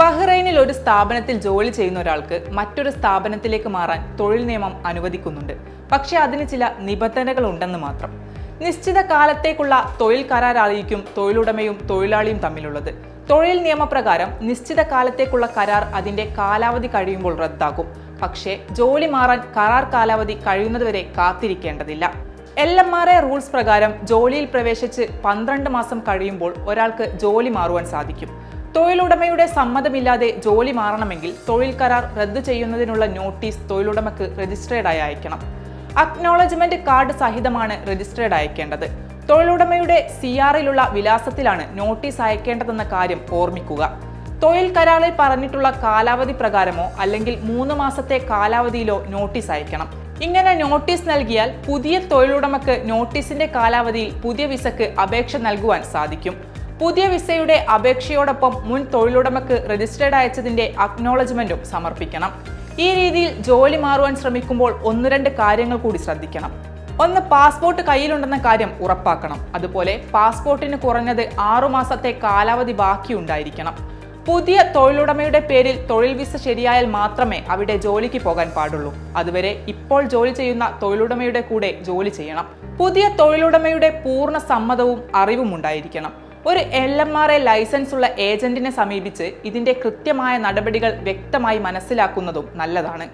ബഹ്റൈനിൽ ഒരു സ്ഥാപനത്തിൽ ജോലി ചെയ്യുന്ന ഒരാൾക്ക് മറ്റൊരു സ്ഥാപനത്തിലേക്ക് മാറാൻ തൊഴിൽ നിയമം അനുവദിക്കുന്നുണ്ട്. പക്ഷേ അതിന് ചില നിബന്ധനകൾ ഉണ്ടെന്ന് മാത്രം. നിശ്ചിത കാലത്തേക്കുള്ള തൊഴിൽ കരാറായിരിക്കും തൊഴിലുടമയും തൊഴിലാളിയും തമ്മിലുള്ളത്. തൊഴിൽ നിയമപ്രകാരം നിശ്ചിത കാലത്തേക്കുള്ള കരാർ അതിന്റെ കാലാവധി കഴിയുമ്പോൾ റദ്ദാക്കും. പക്ഷേ ജോലി മാറാൻ കരാർ കാലാവധി കഴിയുന്നതുവരെ കാത്തിരിക്കേണ്ടതില്ല. L M R A rules പ്രകാരം ജോലിയിൽ പ്രവേശിച്ച് പന്ത്രണ്ട് മാസം കഴിയുമ്പോൾ ഒരാൾക്ക് ജോലി മാറുവാൻ സാധിക്കും. തൊഴിലുടമയുടെ സമ്മതമില്ലാതെ ജോലി മാറണമെങ്കിൽ തൊഴിൽ കരാർ റദ്ദു ചെയ്യുന്നതിനുള്ള നോട്ടീസ് തൊഴിലുടമക്ക് രജിസ്ട്രേഡായി അയക്കണം. അക്നോളജ്മെന്റ് കാർഡ് സഹിതമാണ് രജിസ്ട്രേഡ് അയക്കേണ്ടത്. തൊഴിലുടമയുടെ സി ആറിലുള്ള വിലാസത്തിലാണ് നോട്ടീസ് അയക്കേണ്ടതെന്ന കാര്യം ഓർമ്മിക്കുക. തൊഴിൽ കരാറിൽ പറഞ്ഞിട്ടുള്ള കാലാവധി പ്രകാരമോ അല്ലെങ്കിൽ മൂന്ന് മാസത്തെ കാലാവധിയിലോ നോട്ടീസ് അയക്കണം. ഇങ്ങനെ നോട്ടീസ് നൽകിയാൽ പുതിയ തൊഴിലുടമക്ക് നോട്ടീസിന്റെ കാലാവധിയിൽ പുതിയ വിസക്ക് അപേക്ഷ നൽകുവാൻ സാധിക്കും. പുതിയ വിസയുടെ അപേക്ഷയോടൊപ്പം മുൻ തൊഴിലുടമക്ക് രജിസ്റ്റേർഡ് അയച്ചതിന്റെ അക്നോളജ്മെന്റും സമർപ്പിക്കണം. ഈ രീതിയിൽ ജോലി മാറുവാൻ ശ്രമിക്കുമ്പോൾ ഒന്ന് രണ്ട് കാര്യങ്ങൾ കൂടി ശ്രദ്ധിക്കണം. ഒന്ന് പാസ്പോർട്ട് കയ്യിലുണ്ടെന്ന കാര്യം ഉറപ്പാക്കണം. അതുപോലെ പാസ്പോർട്ടിന് കുറഞ്ഞത് ആറുമാസത്തെ കാലാവധി ബാക്കിയുണ്ടായിരിക്കണം. പുതിയ തൊഴിലുടമയുടെ പേരിൽ തൊഴിൽ വിസ ശരിയായാൽ മാത്രമേ അവിടെ ജോലിക്ക് പോകാൻ പാടുള്ളൂ. അതുവരെ ഇപ്പോൾ ജോലി ചെയ്യുന്ന തൊഴിലുടമയുടെ കൂടെ ജോലി ചെയ്യണം. പുതിയ തൊഴിലുടമയുടെ പൂർണ സമ്മതവും അറിവും ഉണ്ടായിരിക്കണം. ഒരു L M R A licence ഉള്ള ഏജന്റിനെ സമീപിച്ച് ഇതിന്റെ കൃത്യമായ നടപടികൾ വ്യക്തമായി മനസ്സിലാക്കുന്നതും നല്ലതാണ്.